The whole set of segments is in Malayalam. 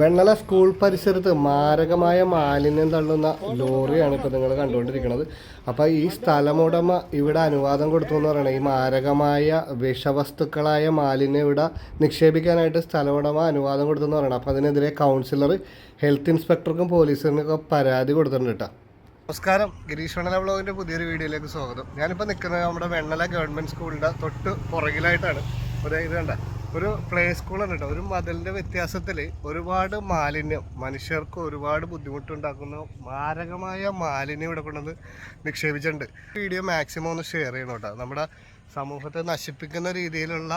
വെണ്ണല സ്കൂൾ പരിസരത്ത് മാരകമായ മാലിന്യം തള്ളുന്ന ലോറിയാണ് ഇപ്പോൾ നിങ്ങൾ കണ്ടുകൊണ്ടിരിക്കുന്നത്. അപ്പോൾ ഈ സ്ഥലമുടമ ഇവിടെ അനുവാദം കൊടുത്തു എന്ന് പറയുന്നത് ഈ മാരകമായ വിഷവസ്തുക്കളായ മാലിന്യം ഇവിടെ നിക്ഷേപിക്കാനായിട്ട് സ്ഥലമുടമ അനുവാദം കൊടുത്തു എന്ന് പറയണം. അപ്പോൾ അതിനെതിരെ കൗൺസിലർ ഹെൽത്ത് ഇൻസ്പെക്ടർക്കും പോലീസിനൊക്കെ പരാതി കൊടുത്തിട്ടുണ്ട് കേട്ടോ. നമസ്കാരം. ഗിരീഷ് വെണ്ണല ബ്ലോഗിന്റെ പുതിയൊരു വീഡിയോയിലേക്ക് സ്വാഗതം. ഞാനിപ്പോൾ നിൽക്കുന്നത് നമ്മുടെ വെണ്ണല ഗവൺമെന്റ് സ്കൂളിന്റെ തൊട്ട് പുറകിലായിട്ടാണ്. ഒരു ഇത് കണ്ട ഒരു പ്ലേ സ്കൂളാണ് കേട്ടോ ഒരു മതിലിന്റെ വ്യത്യാസത്തിൽ ഒരുപാട് മാലിന്യം മനുഷ്യർക്ക് ഒരുപാട് ബുദ്ധിമുട്ടുണ്ടാക്കുന്ന മാരകമായ മാലിന്യം ഇവിടെ കൊണ്ടുവന്ന് നിക്ഷേപിച്ചിട്ടുണ്ട്. വീഡിയോ മാക്സിമം ഒന്ന് ഷെയർ ചെയ്യണം കേട്ടോ നമ്മുടെ സമൂഹത്തെ നശിപ്പിക്കുന്ന രീതിയിലുള്ള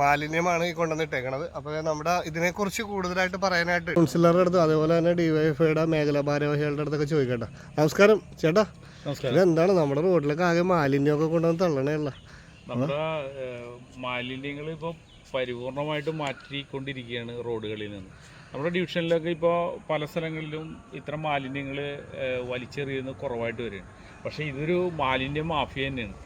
മാലിന്യമാണ് ഈ കൊണ്ടുവന്നിട്ടേക്കണത്. അപ്പോൾ നമ്മുടെ ഇതിനെക്കുറിച്ച് കൂടുതലായിട്ട് പറയാനായിട്ട് കൗൺസിലറുടെ അടുത്ത് അതേപോലെ തന്നെ ഡിവൈഎഫ്ഐയുടെ മേഖലാ ഭാരവാഹികളുടെ അടുത്തൊക്കെ ചോദിക്കട്ടെ നമസ്കാരം ചേട്ടാ. നമസ്കാരം. ഇതെന്താണ് നമ്മുടെ റോഡിലൊക്കെ ആകെ മാലിന്യമൊക്കെ കൊണ്ടുവന്ന് തള്ളണേയുള്ള നമ്മുടെ മാലിന്യങ്ങൾ ഇപ്പോൾ പരിപൂർണമായിട്ട് മാറ്റിക്കൊണ്ടിരിക്കുകയാണ് റോഡുകളിൽ നിന്ന്. നമ്മുടെ ഡിവിഷനിലൊക്കെ ഇപ്പോൾ പല സ്ഥലങ്ങളിലും ഇത്തരം മാലിന്യങ്ങൾ വലിച്ചെറിയുന്നത് കുറവായിട്ട് വരും പക്ഷേ ഇതൊരു മാലിന്യ മാഫിയ തന്നെയാണ്.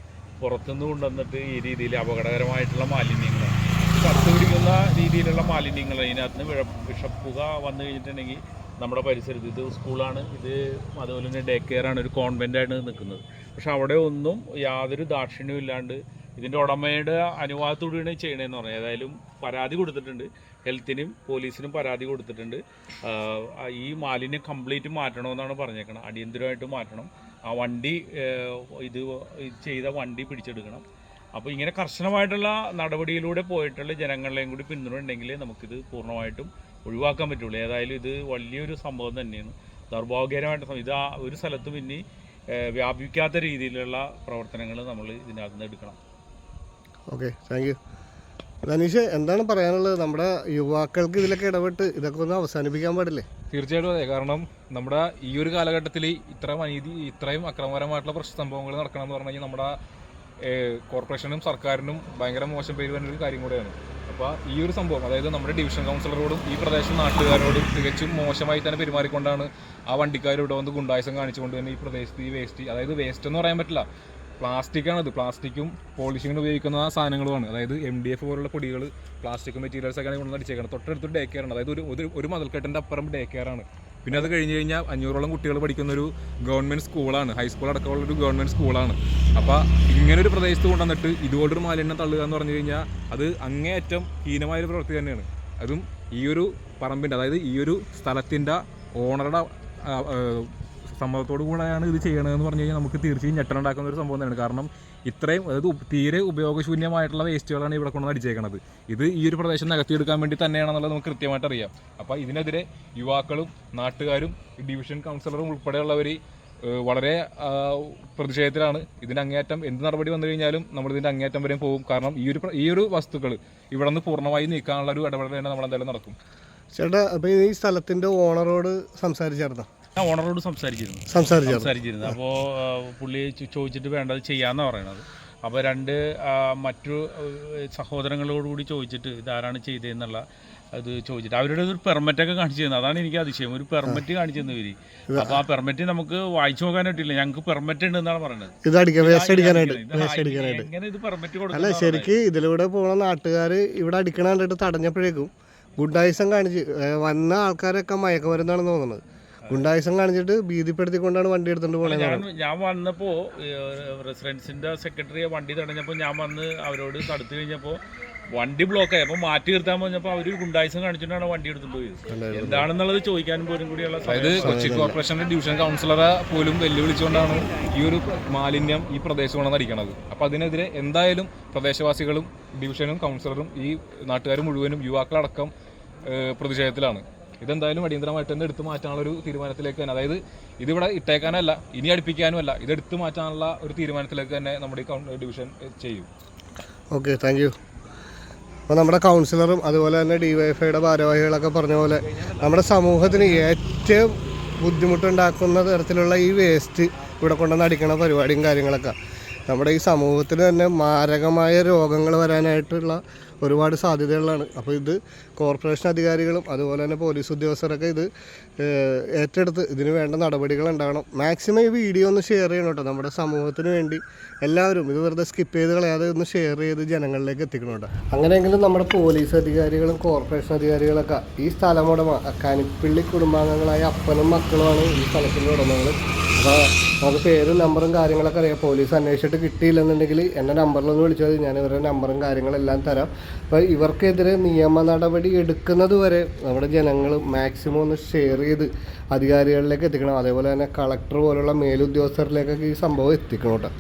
പുറത്തുനിന്ന് കൊണ്ടുവന്നിട്ട് ഈ രീതിയിൽ അപകടകരമായിട്ടുള്ള മാലിന്യങ്ങളാണ്. കത്തുപിടിക്കുന്ന രീതിയിലുള്ള മാലിന്യങ്ങൾ ഇതിനകത്ത് നിന്ന് വിഴ വിഷപ്പുക വന്നു കഴിഞ്ഞിട്ടുണ്ടെങ്കിൽ നമ്മുടെ പരിസരത്ത് ഇത് സ്കൂളാണ് ഇത് അതുപോലെ തന്നെ ഡേ കെയർ ആണ് ഒരു കോൺവെന്റാണ് നിൽക്കുന്നത്. പക്ഷേ അവിടെ ഒന്നും യാതൊരു ദാക്ഷിണ്യവും ഇല്ലാണ്ട് ഇതിന്റെ ഉടമയുടെ അനുവാദത്തോടെയാണ് ചെയ്യണതെന്ന് പറഞ്ഞത്. ഏതായാലും പരാതി കൊടുത്തിട്ടുണ്ട്. ഹെൽത്തിനും പോലീസിനും പരാതി കൊടുത്തിട്ടുണ്ട്. ഈ മാലിന്യം കംപ്ലീറ്റ് മാറ്റണമെന്നാണ് പറഞ്ഞേക്കണം അടിയന്തരമായിട്ട് മാറ്റണം. ആ വണ്ടി ഇത് ചെയ്ത വണ്ടി പിടിച്ചെടുക്കണം. അപ്പോൾ ഇങ്ങനെ കർശനമായിട്ടുള്ള നടപടിയിലൂടെ പോയിട്ടുള്ള ജനങ്ങളെയും കൂടി പിന്തുണ ഉണ്ടെങ്കിൽ നമുക്കിത് പൂർണമായിട്ടും ഒഴിവാക്കാൻ പറ്റുള്ളൂ. ഏതായാലും ഇത് വലിയൊരു സംഭവം തന്നെയാണ്. ദൗർഭാഗ്യകരമായിട്ട് ഇത് ഒരു സ്ഥലത്തും ഇനി വ്യാപിക്കാത്ത രീതിയിലുള്ള പ്രവർത്തനങ്ങൾ നമ്മൾ ഇതിനകത്ത് നിന്ന് എടുക്കണം. ഓക്കെ താങ്ക് യു ധനീഷ് എന്താണ് പറയാനുള്ളത്? നമ്മുടെ യുവാക്കൾക്ക് ഇതിലൊക്കെ ഇടപെട്ട് ഇതൊക്കെ ഒന്ന് അവസാനിപ്പിക്കാൻ പാടില്ലേ? തീർച്ചയായിട്ടും അതെ. കാരണം നമ്മുടെ ഈ ഒരു കാലഘട്ടത്തിൽ ഇത്രയും അനീതി ഇത്രയും അക്രമപരമായിട്ടുള്ള പ്രശ്ന സംഭവങ്ങൾ നടക്കണം എന്ന് പറഞ്ഞു കഴിഞ്ഞാൽ നമ്മുടെ കോർപ്പറേഷനും സർക്കാരിനും ഭയങ്കര മോശം പേര് വരുന്ന ഒരു കാര്യം കൂടെയാണ്. അപ്പോൾ ഈ ഒരു സംഭവം അതായത് നമ്മുടെ ഡിവിഷൻ കൗൺസിലറോടും ഈ പ്രദേശം നാട്ടുകാരോടും തികച്ചും മോശമായി തന്നെ പെരുമാറിക്കൊണ്ടാണ് ആ വണ്ടിക്കാർ ഇവിടെ വന്ന് ഗുണ്ടായസം കാണിച്ചുകൊണ്ട് തന്നെ ഈ പ്രദേശത്ത് ഈ വേസ്റ്റ് അതായത് വേസ്റ്റ് എന്ന് പറയാൻ പറ്റില്ല. പ്ലാസ്റ്റിക്കാണ് ഇത് പ്ലാസ്റ്റിക്കും പോളിഷിങ്ങിന് ഉപയോഗിക്കുന്ന സാധനങ്ങളുമാണ്. അതായത് എം ഡി എഫ് പോലുള്ള പൊടികൾ പ്ലാസ്റ്റിക് മെറ്റീരിയൽസ് ഒക്കെ കൊണ്ടു അടിച്ചേക്കണം. തൊട്ടടുത്ത് ഡേ കെയർ ആണ്. അതായത് ഒരു ഒരു- ഒരു അപ്പുറം ഡേ കെയർ ആണ്. പിന്നെ അത് കഴിഞ്ഞ് കഴിഞ്ഞാൽ അഞ്ഞൂറോളം കുട്ടികൾ പഠിക്കുന്ന ഒരു ഗവൺമെന്റ് സ്കൂളാണ് ഹൈസ്കൂൾ അടക്കമുള്ള ഒരു ഗവൺമെന്റ് സ്കൂളാണ് അപ്പോൾ ഇങ്ങനെ ഒരു പ്രദേശത്ത് കൊണ്ടുവന്നിട്ട് ഇതുപോലൊരു മാലിന്യം തള്ളുക എന്ന് പറഞ്ഞു കഴിഞ്ഞാൽ അത് അങ്ങേയറ്റം ഹീനമായൊരു പ്രവൃത്തി തന്നെയാണ്. അതും ഈ ഒരു പറമ്പിന്റെ അതായത് ഈ ഒരു സ്ഥലത്തിന്റെ ഓണറുടെ സമ്മതത്തോടു കൂടെയാണ് ഇത് ചെയ്യണതെന്ന് പറഞ്ഞു കഴിഞ്ഞാൽ നമുക്ക് തീർച്ചയായും ഞെട്ടലുണ്ടാക്കുന്ന ഒരു സംഭവം തന്നെയാണ്. കാരണം ഇത്രയും അതായത് തീരെ ഉപയോഗശൂന്യമായിട്ടുള്ള വേസ്റ്റുകളാണ് ഇവിടെ കൊണ്ടുവന്ന് അടിച്ചേക്കണത്. ഇത് ഈ ഒരു പ്രദേശം നികത്തിയെടുക്കാൻ വേണ്ടി തന്നെയാണെന്നുള്ളത് നമുക്ക് കൃത്യമായിട്ട് അറിയാം. അപ്പോൾ ഇതിനെതിരെ യുവാക്കളും നാട്ടുകാരും ഡിവിഷൻ കൗൺസിലറും ഉൾപ്പെടെയുള്ളവർ വളരെ പ്രതിഷേധത്തിലാണ്. ഇതിന്റെ അങ്ങേയറ്റം എന്ത് നടപടി വന്നു കഴിഞ്ഞാലും നമ്മൾ ഇതിന്റെ അങ്ങേയറ്റം വരെയും പോകും. കാരണം ഈ ഒരു ഈ ഒരു വസ്തുക്കൾ ഇവിടെ നിന്ന് പൂർണമായി നീക്കാനുള്ള ഒരു ഇടപെടൽ തന്നെ നമ്മൾ എന്തായാലും നടക്കും. ചേട്ടാ അപ്പോൾ ഈ സ്ഥലത്തിന്റെ ഓണറോട് സംസാരിച്ചായിരുന്നോ? ഞാൻ ഓണറോട് സംസാരിച്ചിരുന്നു. സംസാരിച്ചിരുന്നു. അപ്പോൾ പുള്ളി ചോദിച്ചിട്ട് വേണ്ടത് ചെയ്യാമെന്നാണ് പറയണത്. അപ്പോൾ രണ്ട് മറ്റു സഹോദരങ്ങളോട് കൂടി ചോദിച്ചിട്ട് ഇതാരാണ് ചെയ്തതെന്നുള്ള അത് ചോദിച്ചിട്ട് അവരുടെ ഒരു പെർമിറ്റൊക്കെ കാണിച്ചു തന്നത് അതാണ് എനിക്ക് അതിശയം. ഒരു പെർമിറ്റ് കാണിച്ചു തന്നു ഇവർ. അപ്പോൾ ആ പെർമിറ്റ് നമുക്ക് വായിച്ചു നോക്കാൻ പറ്റില്ല. ഞങ്ങൾക്ക് പെർമിറ്റ് ഉണ്ട് എന്നാണ് പറയുന്നത് ഇത് അടിക്കാൻ വേസ്റ്റ് അടിക്കാനായിട്ട്. വേസ്റ്റ് അടിക്കാനായിട്ട്. എങ്ങനെ ഇത് പെർമിറ്റ് അല്ല ശരിക്കും ഇതിലൂടെ പോണ നാട്ടുകാർ ഇവിടെ അടിക്കണ കണ്ടിട്ട് തടഞ്ഞപ്പോഴേക്കും ഗുഡ് ഐസം കാണിച്ച് വന്ന ആൾക്കാരൊക്കെ മയക്കുമരുന്നാണെന്ന് തോന്നുന്നത്. ഗുണ്ടായുസം കാണിച്ചിട്ട് ഭീതിപ്പെടുത്തിക്കൊണ്ടാണ് വണ്ടി എടുത്തോണ്ട് പോണത് ഞാൻ ഞാൻ വന്നപ്പോ റെസിഡൻസിന്റെ സെക്രട്ടറിയെ വണ്ടി തടഞ്ഞപ്പോൾ ഞാൻ വന്ന് അവരോട് തടുത്തു കഴിഞ്ഞപ്പോൾ വണ്ടി ബ്ലോക്ക് ആയി. അപ്പോൾ മാറ്റി നിർത്താൻ പറഞ്ഞപ്പോൾ അവർ ഗുണ്ടായുസം കാണിച്ചിട്ടാണ് വണ്ടി എടുത്തുകൊണ്ട് പോയത്. എന്താണെന്നുള്ളത് ചോദിക്കാൻ പോലും കൂടിയുള്ള അതായത് കൊച്ചി കോർപ്പറേഷന്റെ ഡിവിഷൻ കൗൺസിലറെ പോലും വെല്ലുവിളിച്ചുകൊണ്ടാണ് ഈ ഒരു മാലിന്യം ഈ പ്രദേശം കൊണ്ടുവന്ന് അടിക്കണത് അപ്പോൾ അതിനെതിരെ എന്തായാലും പ്രദേശവാസികളും ഡിവിഷനും കൗൺസിലറും ഈ നാട്ടുകാരും മുഴുവനും യുവാക്കളടക്കം പ്രതിഷേധത്തിലാണ്. ഇതെന്തായാലും അടിയന്തരമായിട്ട് തന്നെ എടുത്തു മാറ്റാനുള്ള ഒരു തീരുമാനത്തിലേക്ക് തന്നെ. അതായത് ഇതിവിടെ ഇട്ടേക്കാനല്ല ഇനി അടുപ്പിക്കാനുമല്ല ഇത് എടുത്തു മാറ്റാനുള്ള ഒരു തീരുമാനത്തിലേക്ക് തന്നെ നമ്മുടെ ഈ ഡിവിഷൻ ചെയ്യും. ഓക്കെ താങ്ക് യു അപ്പോൾ നമ്മുടെ കൗൺസിലറും അതുപോലെ തന്നെ ഡിവൈഎഫ്ഐയുടെ ഭാരവാഹികളൊക്കെ പറഞ്ഞ പോലെ നമ്മുടെ സമൂഹത്തിന് ഏറ്റവും ബുദ്ധിമുട്ടുണ്ടാക്കുന്ന തരത്തിലുള്ള ഈ വേസ്റ്റ് ഇവിടെ കൊണ്ടുവന്ന് അടിക്കണ പരിപാടിയും കാര്യങ്ങളൊക്കെ. നമ്മുടെ ഈ സമൂഹത്തിന് തന്നെ മാരകമായ രോഗങ്ങൾ വരാനായിട്ടുള്ള ഒരുപാട് സാധ്യതകളാണ് അപ്പോൾ ഇത് കോർപ്പറേഷൻ അധികാരികളും അതുപോലെ തന്നെ പോലീസ് ഉദ്യോഗസ്ഥരൊക്കെ ഇത് ഏറ്റെടുത്ത് ഇതിന് വേണ്ട നടപടികൾ ഉണ്ടാകണം. മാക്സിമം ഈ വീഡിയോ ഒന്ന് ഷെയർ ചെയ്യണം കേട്ടോ. നമ്മുടെ സമൂഹത്തിന് വേണ്ടി എല്ലാവരും ഇത് വെറുതെ സ്കിപ്പ് ചെയ്ത് കളയാതെ ഒന്ന് ഷെയർ ചെയ്ത് ജനങ്ങളിലേക്ക് എത്തിക്കണം കേട്ടോ. അങ്ങനെയെങ്കിലും നമ്മുടെ പോലീസ് അധികാരികളും കോർപ്പറേഷൻ അധികാരികളൊക്കെ ഈ സ്ഥലമുടമ കാനിപ്പിള്ളി കുടുംബാംഗങ്ങളായ അപ്പനും മക്കളുമാണ് ഈ സ്ഥലത്തിന്റെ ഉടമകൾ അപ്പോൾ നമുക്ക് പേരും നമ്പറും കാര്യങ്ങളൊക്കെ അറിയാം. പോലീസ് അന്വേഷിച്ചിട്ട് കിട്ടിയില്ലെന്നുണ്ടെങ്കിൽ എന്റെ നമ്പറിലൊന്ന് വിളിച്ചാൽ ഞാൻ ഇവരുടെ നമ്പറും കാര്യങ്ങളെല്ലാം തരാം. അപ്പോൾ ഇവർക്കെതിരെ നിയമ നടപടി എടുക്കുന്നത് വരെ നമ്മുടെ ജനങ്ങൾ മാക്സിമം ഒന്ന് ഷെയർ ചെയ്ത് അധികാരികളിലേക്ക് എത്തിക്കണം. അതേപോലെ തന്നെ കളക്ടർ പോലുള്ള മേലുദ്യോഗസ്ഥരിലേക്കൊക്കെ ഈ സംഭവം എത്തിക്കണം കേട്ടോ.